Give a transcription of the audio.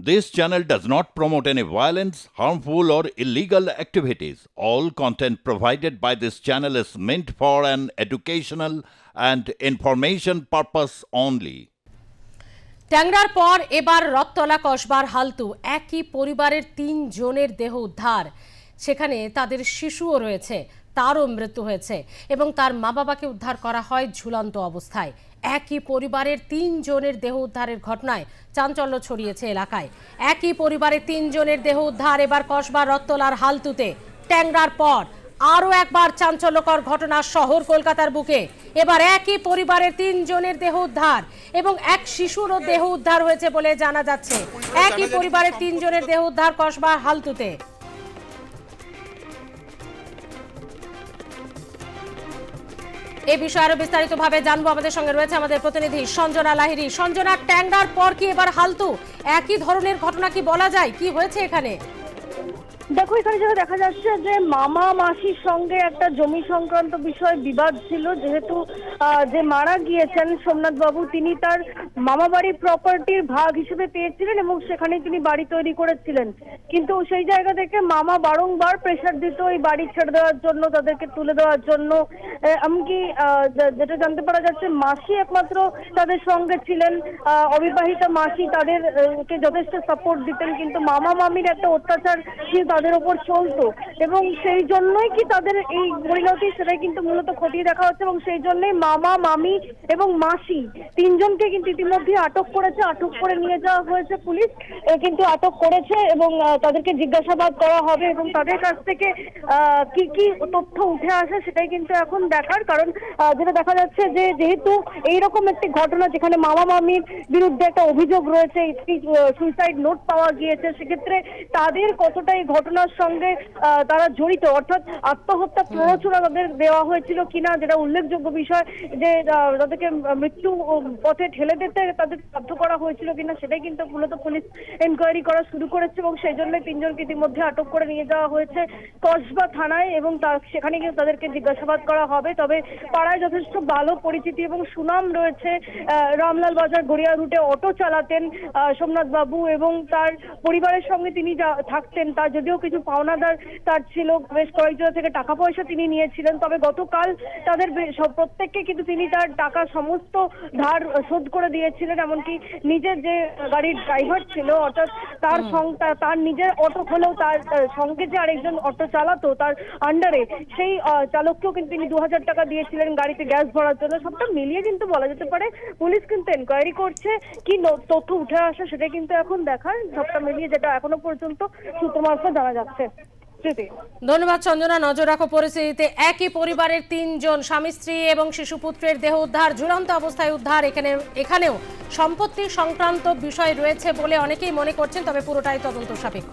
This channel does not promote any violence, harmful, or illegal activities. All content provided by this channel is meant for an educational and information purpose only. ট্যাংরার পর এবার রথতলা কসবার হালতু একই পরিবারের তিন জনের দেহ উদ্ধার সেখানে তাদের শিশুও রয়েছে তারও মৃত্যু হয়েছে এবং তার মা বাবাকে উদ্ধার করা হয় ঝুলন্ত অবস্থায়। একই পরিবারের তিন জনের দেহ উদ্ধারের ঘটনায় চাঞ্চল্য ছড়িয়েছে এলাকায়। একই পরিবারের তিন জনের দেহ উদ্ধার এবার কসবার রথতলার হালতুতে। ট্যাংরার পর আরও একবার চাঞ্চল্যকর ঘটনা শহর কলকাতার বুকে। এবার একই পরিবারের তিনজনের দেহ উদ্ধার এবং এক শিশুরও দেহ উদ্ধার হয়েছে বলে জানা যাচ্ছে। একই পরিবারের তিনজনের দেহ উদ্ধার কসবা হালতুতে। এ বিষয়ে আরও বিস্তারিত ভাবে জানব আমাদের সঙ্গে রয়েছে আমাদের প্রতিনিধি সঞ্জনা লাহিরি সঞ্জনা, ট্যাংরার পর কি এবার হালতু? একই ধরনের ঘটনা কি বলা যায়? কি হয়েছে এখানে? দেখো, এখানে যেটা দেখা যাচ্ছে যে মামা মাসির সঙ্গে একটা জমি সংক্রান্ত বিষয়ে বিবাদ ছিল। যেহেতু যে মারা গিয়েছেন সোমনাথ বাবু তিনি তার মামা বাড়ির প্রপার্টির ভাগ হিসেবে পেয়েছিলেন এবং সেখানে তিনি বাড়ি তৈরি করেছিলেন। কিন্তু সেই জায়গা থেকে মামা বারংবার প্রেশার দিত এই বাড়ি ছেড়ে দেওয়ার জন্য, তাদেরকে তুলে দেওয়ার জন্য। এমনকি যেটা জানতে পারা যাচ্ছে, মাসি একমাত্র তাদের সঙ্গে ছিলেন। অবিবাহিতা মাসি তাদেরকে যথেষ্ট সাপোর্ট দিতেন, কিন্তু মামা মামির একটা অত্যাচার তাদের ওপর চলতো। এবং সেই জন্যই কি তাদের এই পরিণতি সেটাই কিন্তু মূলত খতিয়ে দেখা হচ্ছে এবং সেই জন্যই মামা, মামি এবং মাসি তিনজনকে কিন্তু ইতিমধ্যে আটক করেছে, আটক করে নিয়ে যাওয়া হয়েছে পুলিশ। কিন্তু আটক করেছে এবং তাদেরকে জিজ্ঞাসাবাদ করা হবে এবং তাদের কাছ থেকে কি কি তথ্য উঠে আসে সেটাই কিন্তু এখন দেখার কারণ যেটা দেখা যাচ্ছে যে যেহেতু এইরকম একটি ঘটনা যেখানে মামা, মামির বিরুদ্ধে একটা অভিযোগ রয়েছে সুইসাইড নোট পাওয়া গিয়েছে, সেক্ষেত্রে তাদের কতটা এই ঘটনার সঙ্গে তারা জড়িত। অর্থাৎ আত্মহত্যা প্ররোচনা তাদের দেওয়া হয়েছিল কিনা যেটা উল্লেখযোগ্য বিষয় যে তাদেরকে মৃত্যু পথে ঠেলে দিতে তাদের বাধ্য করা হয়েছিল কিনা সেটাই কিন্তু মূলত পুলিশ এনকোয়ারি করা শুরু করেছে এবং সেই জন্য তিনজনকে ইতিমধ্যে আটক করে নিয়ে যাওয়া হয়েছে কসবা থানায় এবং তার সেখানে কিন্তু তাদেরকে জিজ্ঞাসাবাদ করা হবে। তবে পাড়ায় যথেষ্ট ভালো পরিচিতি এবং সুনাম রয়েছে রামলাল বাজার গড়িয়া রুটে অটো চালাতেন সোমনাথ বাবু এবং তার পরিবারের সঙ্গে তিনি থাকতেন তা যদিও কিছু পাওনাদার তার ছিল বেশ কয়েক জায়গা থেকে টাকা পয়সা তিনি নিয়েছিলেন। তবে গতকাল তাদের প্রত্যেককে কিন্তু তিনি তার টাকা সমস্ত ধার শোধ করে দিয়েছিলেন। এমনকি নিজের যে গাড়ির ড্রাইভার ছিল অর্থাৎ তার তার নিজের অটো হলেও তার সঙ্গে যে আরেকজন অটো চালাতো তার আন্ডারে সেই চালককেও কিন্তু তিনি দু হাজার টাকা দিয়েছিলেন গাড়িতে গ্যাস ভরার জন্য। সবটা মিলিয়ে কিন্তু বলা যেতে পারে পুলিশ কিন্তু এনকোয়ারি করছে কি তথ্য উঠে আসে সেটা কিন্তু এখন দেখার সবটা মিলিয়ে যেটা এখনও পর্যন্ত সূত্র মারফত জানা যাচ্ছে। ধন্যবাদ, চন্দনা। নজর রাখো পরিস্থিতিতে। একই পরিবারের তিনজন, স্বামী, স্ত্রী এবং শিশু পুত্রের দেহ উদ্ধার, ঝুলন্ত অবস্থায় উদ্ধার। এখানে, এখানেও সম্পত্তি সংক্রান্ত বিষয় রয়েছে বলে অনেকেই মনে করছেন, তবে পুরোটাই তদন্ত সাপেক্ষ।